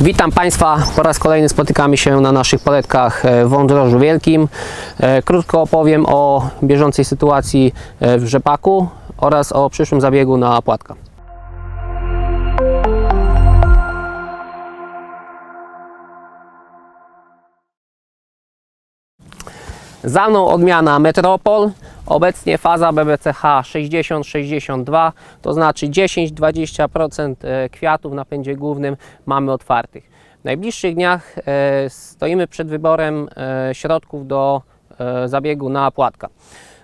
Witam Państwa, po raz kolejny spotykamy się na naszych paletkach e, w Wądrożu Wielkim. E, Krótko opowiem o bieżącej sytuacji e, w rzepaku oraz o przyszłym zabiegu na płatka. Za mną odmiana Metropol, obecnie faza BBCH 60-62, to znaczy 10-20% e, kwiatów na pędzie głównym mamy otwartych. W najbliższych dniach e, stoimy przed wyborem e, środków do zabiegu na płatka.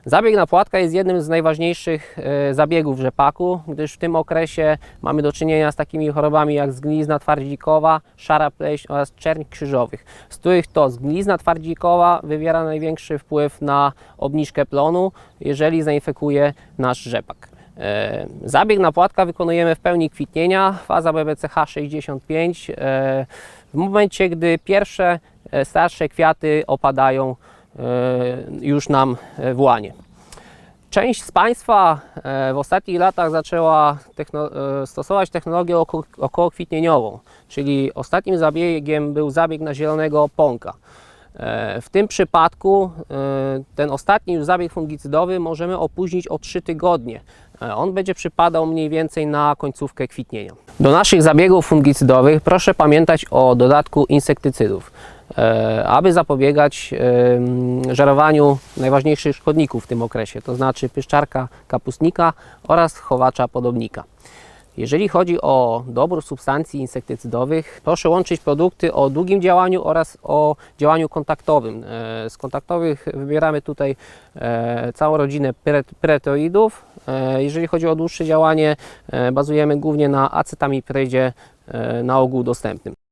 Zabieg na płatka jest jednym z najważniejszych e, zabiegów rzepaku, gdyż w tym okresie mamy do czynienia z takimi chorobami jak zgnilizna twardzikowa, szara pleśń oraz czerń krzyżowych, z których to zgnilizna twardzikowa wywiera największy wpływ na obniżkę plonu, jeżeli zainfekuje nasz rzepak. E, Zabieg na płatka wykonujemy w pełni kwitnienia, faza BBCH 65, e, w momencie gdy pierwsze starsze kwiaty opadają już nam w łanie. Część z Państwa e, w ostatnich latach zaczęła techno, e, stosować technologię oko- okołokwitnieniową, czyli ostatnim zabiegiem był zabieg na zielonego pąka. E, W tym przypadku ten ostatni już zabieg fungicydowy możemy opóźnić o 3 tygodnie. On będzie przypadał mniej więcej na końcówkę kwitnienia. Do naszych zabiegów fungicydowych proszę pamiętać o dodatku insektycydów, aby zapobiegać em, żerowaniu najważniejszych szkodników w tym okresie, to znaczy pyszczarka kapustnika oraz chowacza podobnika. Jeżeli chodzi o dobór substancji insektycydowych, proszę łączyć produkty o długim działaniu oraz o działaniu kontaktowym. E, Z kontaktowych wybieramy tutaj e, całą rodzinę. E, Jeżeli chodzi o dłuższe działanie, e, bazujemy głównie na acetamiprydzie, e, na ogół dostępnym.